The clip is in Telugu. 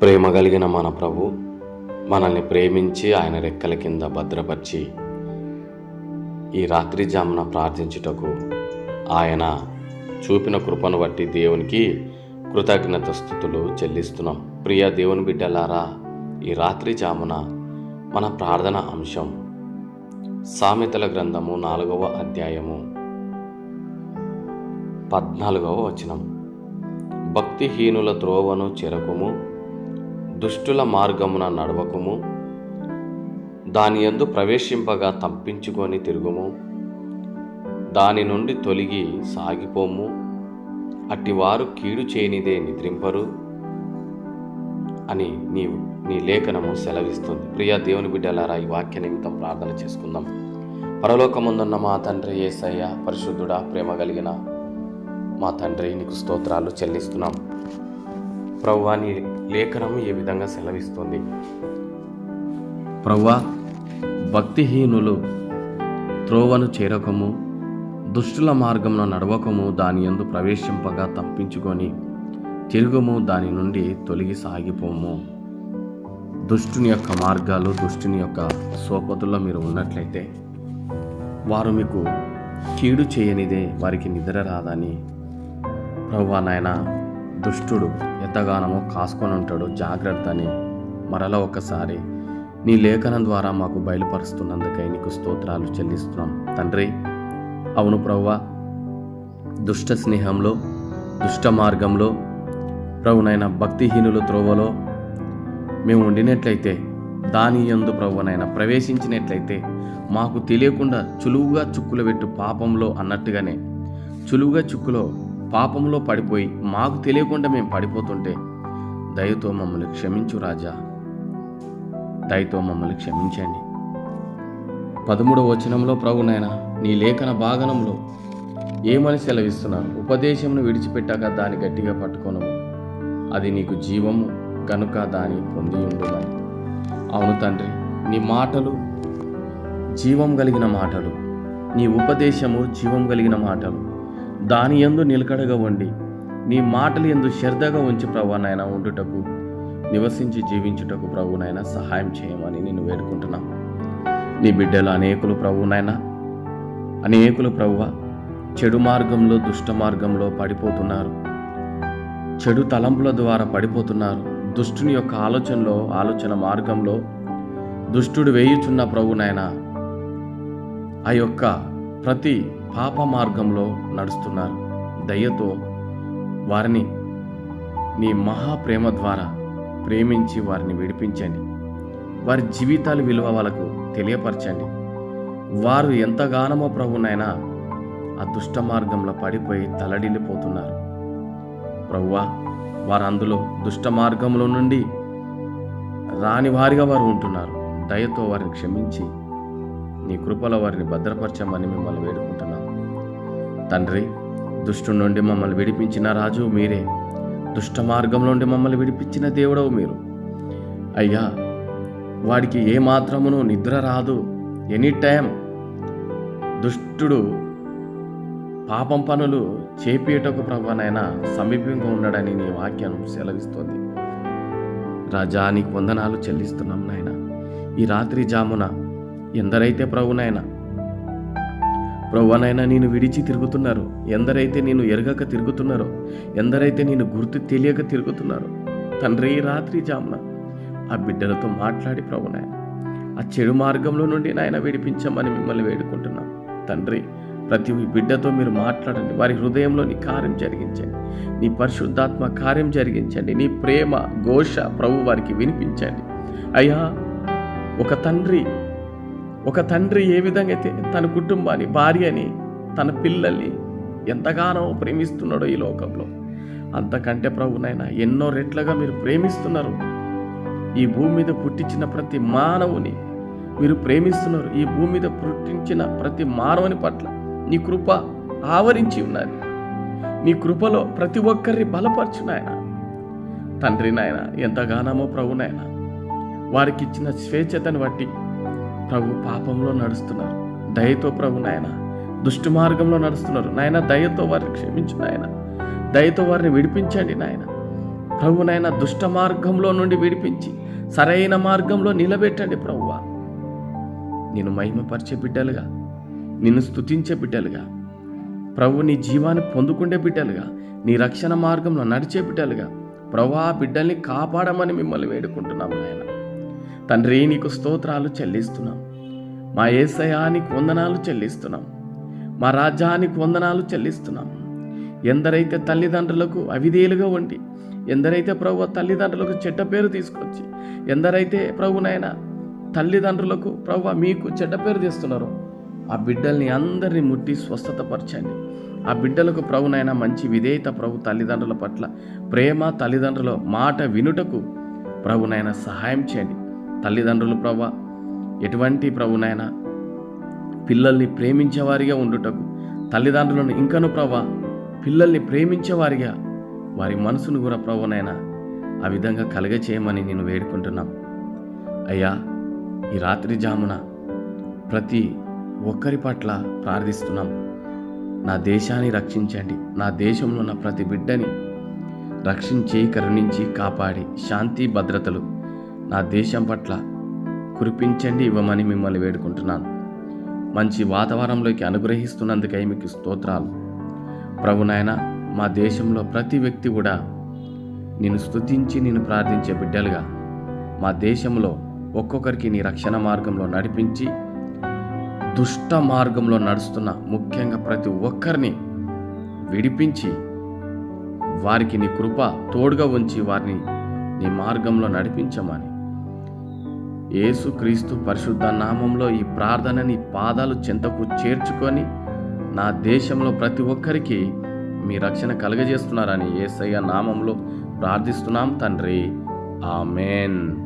ప్రేమ కలిగిన మన ప్రభు మనల్ని ప్రేమించి ఆయన రెక్కల కింద భద్రపరిచి ఈ రాత్రి జామున ప్రార్థించుటకు ఆయన చూపిన కృపను బట్టి దేవునికి కృతజ్ఞత స్థుతులు చెల్లిస్తున్నాం. ప్రియ దేవుని బిడ్డలారా ఈ రాత్రి జామున మన ప్రార్థన అంశం సామెతల గ్రంథము నాలుగవ అధ్యాయము పద్నాలుగవ వచనం. భక్తిహీనుల త్రోవను చెరకుము దుష్టుల మార్గమున నడవకుము. దాని యందు ప్రవేశింపగా తప్పించుకొని తిరుగుము. దాని నుండి తొలగి సాగిపోము. అట్టివారు కీడు చేయనిదే నిద్రింపరు అని నీవు నీ లేఖనము సెలవిస్తుంది. ప్రియ దేవుని బిడ్డలారా ఈ వాక్య నిమిత్తం ప్రార్థన చేసుకుందాం. పరలోకముందున్న మా తండ్రి ఏసయ్య పరిశుద్ధుడా ప్రేమ కలిగిన మా తండ్రి నీకు స్తోత్రాలు చెల్లిస్తున్నాం. ప్రవ్వా నీ లేఖనం ఏ విధంగా సెలవిస్తుంది? ప్రవ్వా భక్తిహీనులు త్రోవను చేరకము దుష్టుల మార్గంలో నడవకము దాని యందు ప్రవేశింపగా తప్పించుకొని తిరుగుము దాని నుండి తొలగి సాగిపోము. దుష్టుని యొక్క మార్గాలు దుష్టుని యొక్క సోపతుల్లో మీరు ఉన్నట్లయితే వారు మీకు కీడు చేయనిదే వారికి నిద్ర రాదని. ప్రభు నాయన దుష్టుడు ఎంతగానో కాసుకొని ఉంటాడు జాగ్రత్త అని మరలా ఒకసారి నీ లేఖనం ద్వారా మాకు బయలుపరుస్తున్నందుకై నీకు స్తోత్రాలు చెల్లిస్తున్నాం. తండ్రి అవును ప్రవ్వా దుష్ట స్నేహంలో దుష్ట మార్గంలో ప్రభునైన భక్తిహీనుల త్రోవలో మేము ఉండినట్లయితే దాని యందు ప్రభునైనా ప్రవేశించినట్లయితే మాకు తెలియకుండా చులువుగా చుక్కులు పెట్టు పాపంలో అన్నట్టుగానే చులువుగా చుక్కులో పాపంలో పడిపోయి మాకు తెలియకుండా మేము పడిపోతుంటే దయతో మమ్మల్ని క్షమించు రాజా. దయతో మమ్మల్ని క్షమించండి. పదమూడవ వచనంలో ప్రభునైనా నీ లేఖన భాగనంలో ఏమని సెలవిస్తున్నాను? ఉపదేశమును విడిచిపెట్టాక దాన్ని గట్టిగా పట్టుకొనము. అది నీకు జీవము కనుక దాని పొంది ఉండుమని. అవును తండ్రి నీ మాటలు జీవం కలిగిన మాటలు. నీ ఉపదేశము జీవం కలిగిన మాటలు. దాని ఎందు నిలకడగా ఉండి నీ మాటలు ఎందు శ్రద్ధగా ఉంచి ప్రభు నాయన ఉండుటకు నివసించి జీవించుటకు ప్రభునైనా సహాయం చేయమని నేను వేడుకుంటున్నాం. నీ బిడ్డలు అనేకులు ప్రభునైనా అనేకులు ప్రభువ చెడు మార్గంలో దుష్ట మార్గంలో పడిపోతున్నారు. చెడు తలంపుల ద్వారా పడిపోతున్నారు. దుష్టుని యొక్క ఆలోచనలో ఆలోచన మార్గంలో దుష్టుడు వేయుచున్న ప్రభునైనా ఆ యొక్క ప్రతి పాప మార్గంలో నడుస్తున్నారు. దయ్యతో వారిని నీ మహాప్రేమ ద్వారా ప్రేమించి వారిని విడిపించండి. వారి జీవితాల విలువ వాళ్ళకు తెలియపరచండి. వారు ఎంతగానమో ప్రభునైనా ఆ దుష్ట మార్గంలో పడిపోయి తలడిల్లిపోతున్నారు. ప్రభువా వారు అందులో దుష్ట మార్గంలో నుండి రాని వారిగా వారు ఉంటున్నారు. దయతో వారిని క్షమించి నీ కృపలో వారిని భద్రపరచమని మిమ్మల్ని వేడుకుంటున్నాం. తండ్రి దుష్టు నుండి మమ్మల్ని విడిపించిన రాజు మీరే. దుష్ట మార్గం నుండి మమ్మల్ని విడిపించిన దేవుడవు మీరు. అయ్యా వాడికి ఏ మాత్రమును నిద్ర రాదు. ఎనీ టైం దుష్టుడు పాపం పనులు చేపేటకు ప్రభునైనా సమీపంగా ఉన్నాడని నీ వాక్యం సెలవిస్తోంది. రాజా నీకు వందనాలు చెల్లిస్తున్నాం నాయన. ఈ రాత్రి జామున ఎందరైతే ప్రభునైనా ప్రభువనైనా నేను విడిచి తిరుగుతున్నారు. ఎందరైతే నేను ఎరగక తిరుగుతున్నారో ఎందరైతే నేను గుర్తు తెలియక తిరుగుతున్నారో తండ్రి రాత్రి జామున ఆ బిడ్డలతో మాట్లాడి ప్రభునాయన. ఆ చెడు మార్గంలో నుండి నాయన విడిపించమని మిమ్మల్ని వేడుకుంటున్నాం. తండ్రి ప్రతి బిడ్డతో మీరు మాట్లాడండి. వారి హృదయంలో నీ కార్యం జరిగించండి. నీ పరిశుద్ధాత్మ కార్యం జరిగించండి. నీ ప్రేమ ఘోష ప్రభు వారికి వినిపించండి. అయ్యా ఒక తండ్రి ఒక తండ్రి ఏ విధంగా అయితే తన కుటుంబాన్ని భార్యని తన పిల్లల్ని ఎంతగానో ప్రేమిస్తున్నాడో ఈ లోకంలో. అంతకంటే ప్రభునైనా ఎన్నో రెట్లుగా మీరు ప్రేమిస్తున్నారు. ఈ భూమి మీద పుట్టించిన ప్రతి మానవుని మీరు ప్రేమిస్తున్నారు. ఈ భూమి మీద పుట్టించిన ప్రతి మానవుని పట్ల నీ కృప ఆవరించి ఉన్నది. నీ కృపలో ప్రతి ఒక్కరిని బలపరచు నాయన. తండ్రి నాయన ఎంతగానమో ప్రభు నాయన వారికి ఇచ్చిన స్వేచ్ఛతను బట్టి ప్రభు పాపంలో నడుస్తున్నారు. దయతో ప్రభు నాయన దుష్టు మార్గంలో నడుస్తున్నారు. నాయన దయతో వారిని క్షమించు నాయన. దయతో వారిని విడిపించండి నాయన. ప్రభునైనా దుష్ట మార్గంలో నుండి విడిపించి సరైన మార్గంలో నిలబెట్టండి ప్రభువ. నేను మహిమపరిచే బిడ్డలుగా నిన్ను స్తుతించే బిడ్డలుగా ప్రభు నీ జీవాన్ని పొందుకుండే బిడ్డలుగా నీ రక్షణ మార్గంలో నడిచే బిడ్డలుగా ప్రభు ఆ బిడ్డల్ని కాపాడమని మిమ్మల్ని వేడుకుంటున్నాము నాయన. తండ్రి నీకు స్తోత్రాలు చెల్లిస్తున్నాం. మా ఏసయానికి వందనాలు చెల్లిస్తున్నాం. మా రాజ్యానికి వందనాలు చెల్లిస్తున్నాం. ఎందరైతే తల్లిదండ్రులకు అవిధేయులుగా ఉండి ఎందరైతే ప్రభు తల్లిదండ్రులకు చెడ్డ పేరు తీసుకొచ్చి ఎందరైతే ప్రభునైనా తల్లిదండ్రులకు ప్రభు మీకు చెడ్డ పేరు తెస్తున్నారో ఆ బిడ్డల్ని అందరినీ ముట్టి స్వస్థతపరచండి. ఆ బిడ్డలకు ప్రభునైనా మంచి విధేయత ప్రభు తల్లిదండ్రుల పట్ల ప్రేమ తల్లిదండ్రుల మాట వినుటకు ప్రభునైనా సహాయం చేయండి. తల్లిదండ్రులు ప్రభా ఎటువంటి ప్రభునైనా పిల్లల్ని ప్రేమించేవారిగా ఉండుటకు తల్లిదండ్రులను ఇంకను ప్రభా పిల్లల్ని ప్రేమించేవారిగా వారి మనసును కూడా ప్రభునైనా ఆ విధంగా కలగచేయమని నేను వేడుకుంటున్నాం. అయ్యా ఈ రాత్రి జామున ప్రతి ఒక్కరి పట్ల ప్రార్థిస్తున్నాం. నా దేశాన్ని రక్షించండి. నా దేశంలో ఉన్న ప్రతి బిడ్డని రక్షించి కరుణించి కాపాడి శాంతి భద్రతలు నా దేశం పట్ల కురిపించండి ఇవ్వమని మిమ్మల్ని వేడుకుంటున్నాను. మంచి వాతావరణంలోకి అనుగ్రహిస్తున్నందుకై మీకు స్తోత్రాలు. ప్రభునాయన మా దేశంలో ప్రతి వ్యక్తి కూడా నేను స్తుతించి నేను ప్రార్థించే బిడ్డలుగా మా దేశంలో ఒక్కొక్కరికి నీ రక్షణ మార్గంలో నడిపించి దుష్ట మార్గంలో నడుస్తున్న ముఖ్యంగా ప్రతి ఒక్కరిని విడిపించి వారికి నీ కృప తోడుగా ఉంచి వారిని నీ మార్గంలో నడిపించమని యేసుక్రీస్తు పరిశుద్ధ నామంలో ఈ ప్రార్థనని పాదాలు చెంతకు చేర్చుకొని నా దేశంలో ప్రతి ఒక్కరికి మీ రక్షణ కలుగజేస్తున్నారని ఏసయ్య నామంలో ప్రార్థిస్తున్నాం తండ్రి. ఆమెన్.